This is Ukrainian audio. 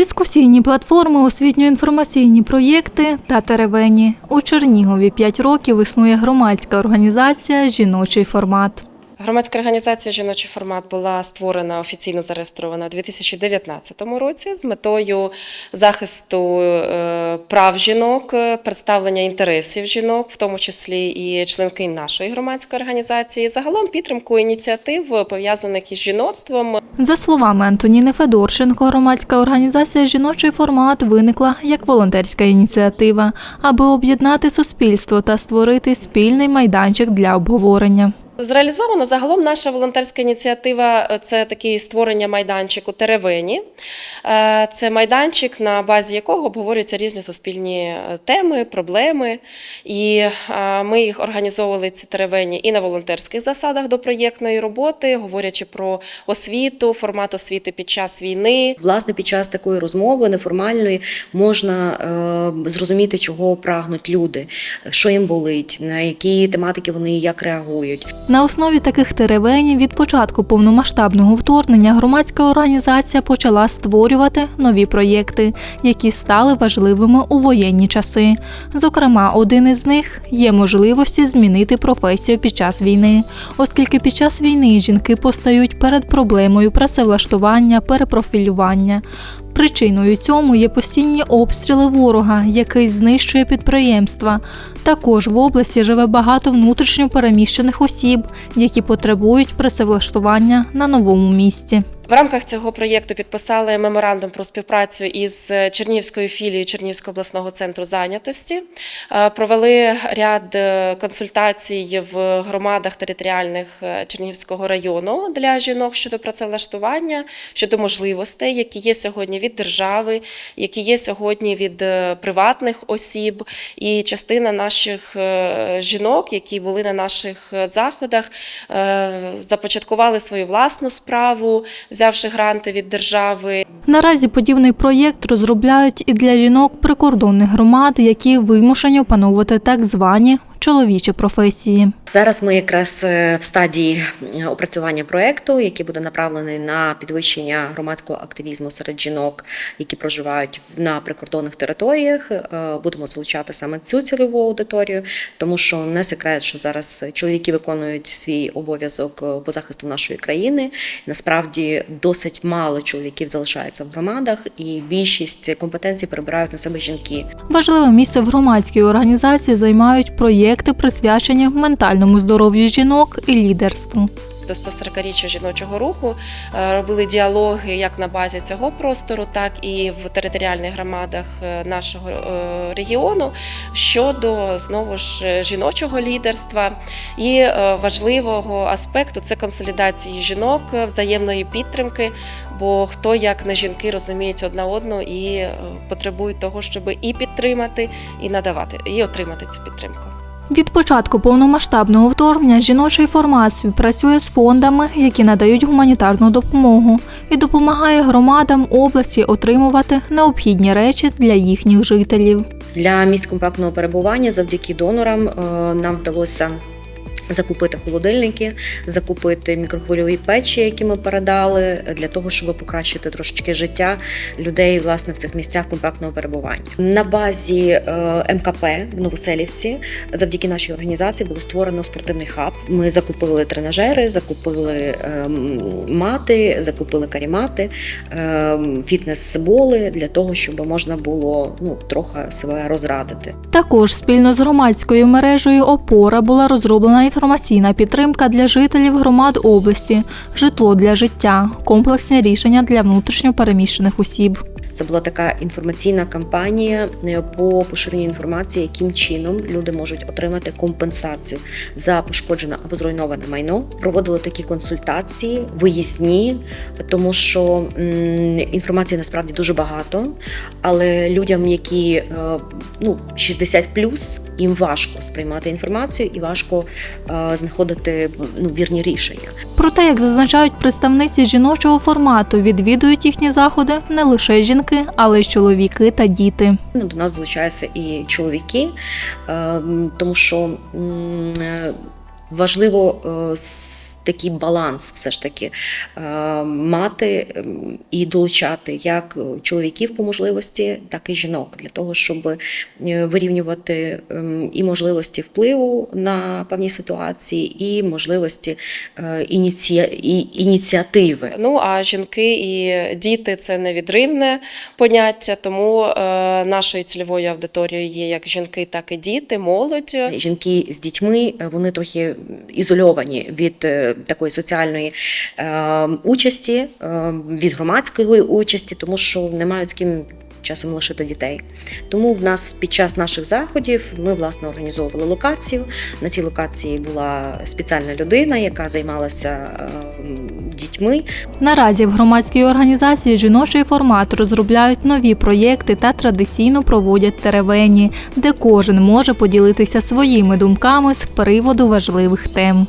Дискусійні платформи, освітньо-інформаційні проєкти та теревені. У Чернігові 5 років існує громадська організація Жіночий формат. Громадська організація Жіночий формат була створена офіційно зареєстрована у 2019 році з метою захисту е, прав жінок, е, представлення інтересів жінок, в тому числі і членки нашої громадської організації, загалом підтримку ініціатив пов'язаних із жіноцтвом. За словами Антоніни Федорченко, громадська організація Жіночий формат виникла як волонтерська ініціатива, аби об'єднати суспільство та створити спільний майданчик для обговорення. Зреалізовано загалом наша волонтерська ініціатива е, це такий створення майданчику Теревені. Е, Це майданчик, на базі якого обговорюються різні суспільні е, теми, проблеми. І ми їх організовували ці теревені і на волонтерських засадах до проєктної роботи, говорячи про освіту, формат освіти під час війни, Власне, під час такої розмови неформальної можна е, зрозуміти, чого прагнуть люди, що їм болить, на які тематики вони як реагують. На основі таких теревенів від початку повномасштабного вторгнення громадська організація почала створювати нові проєкти, які стали важливими у воєнні часи. Зокрема, один із них є можливості змінити професію під час війни, оскільки під час війни жінки постають перед проблемою працевлаштування, перепрофілювання. Причиною цьому є постійні обстріли ворога, який знищує підприємства. Також в області живе багато внутрішньо переміщених осіб, які потребують працевлаштування на новому місці. В рамках цього проєкту підписали меморандум про співпрацю із Чернігівською філією Чернігівського обласного центру зайнятості. Е, Провели ряд е, консультацій в громадах територіальних е, Чернігівського району для жінок щодо працевлаштування, щодо можливостей, які є сьогодні від держави, які є сьогодні від приватних осіб. І частина наших жінок, які були на наших заходах, започаткували свою власну справу, взявши гранти від держави. Наразі подібний проєкт розробляють і для жінок прикордонних громад, які вимушені опановувати так звані чоловічі професії. Зараз ми якраз е, в стадії е, опрацювання проекту, який буде направлений на підвищення громадського активізму серед жінок, які проживають на прикордонних територіях. Е, Будемо залучати саме цю цільову аудиторію, тому що не секрет, що зараз чоловіки виконують свій обов'язок по захисту нашої країни. Насправді досить мало чоловіків залишається в громадах, і більшість компетенцій перебирають на себе жінки. Важливе місце в громадській організації займають проєкти, присвячені ментальному здоров'ю жінок і лідерству. До 140-річчя жіночого руху е, робили діалоги як на базі цього простору, так і в територіальних громадах е, нашого е, регіону щодо знову ж жіночого лідерства і важливого аспекту це консолідації жінок, взаємної підтримки. Бо хто як не жінки розуміють одна одну і потребують того, щоб і підтримати, і надавати, і отримати цю підтримку. Від початку повномасштабного вторгнення жіночий формат співпрацює з фондами, які надають гуманітарну допомогу, і допомагає громадам області отримувати необхідні речі для їхніх жителів. Для місць компактного перебування завдяки донорам е, нам вдалося. Закупити холодильники, закупити мікрохвильові печі, які ми передали, для того, щоб покращити трошечки життя людей власне в цих місцях компактного перебування. На базі е, МКП в Новоселівці, завдяки нашій організації, було створено спортивний хаб. Ми закупили тренажери, закупили е, мати, закупили карімати, е, фітнес-боли для того, щоб можна було ну трохи себе розрадити. Також спільно з громадською мережею Опора була розроблена інформаційна підтримка для жителів громад області, житло для життя, комплексні рішення для внутрішньо переміщених осіб. Це була така інформаційна кампанія е, по поширенню інформації, яким чином люди можуть отримати компенсацію за пошкоджене або зруйноване майно. Проводили такі консультації, виїзні, тому що інформації насправді дуже багато, але людям, які е, ну 60 їм важко сприймати інформацію і важко е, знаходити ну вірні рішення. Проте, як зазначають представниці жіночого формату, відвідують їхні заходи не лише жінки, але й чоловіки та діти. Ну, До нас долучаються і чоловіки, е, тому що е, важливо е, такий баланс, все ж таки е, мати ем, і долучати як чоловіків по можливості, так і жінок для того, щоб е, вирівнювати ем, і можливості впливу на певні ситуації, і можливості е, ініці... ініціативи. Ну а жінки і діти це невідривне поняття, тому нашою цільовою аудиторією є як жінки, так і діти, молодь. Жінки з дітьми вони трохи ізольовані від такої соціальної е, участі, е, від громадської участі, тому що не мають з ким. Часом лишити дітей. Тому в нас під час наших заходів ми власне організовували локацію. На цій локації була спеціальна людина, яка займалася е, дітьми. Наразі в громадській організації жіночий формат розробляють нові проєкти та традиційно проводять теревені, де кожен може поділитися своїми думками з приводу важливих тем.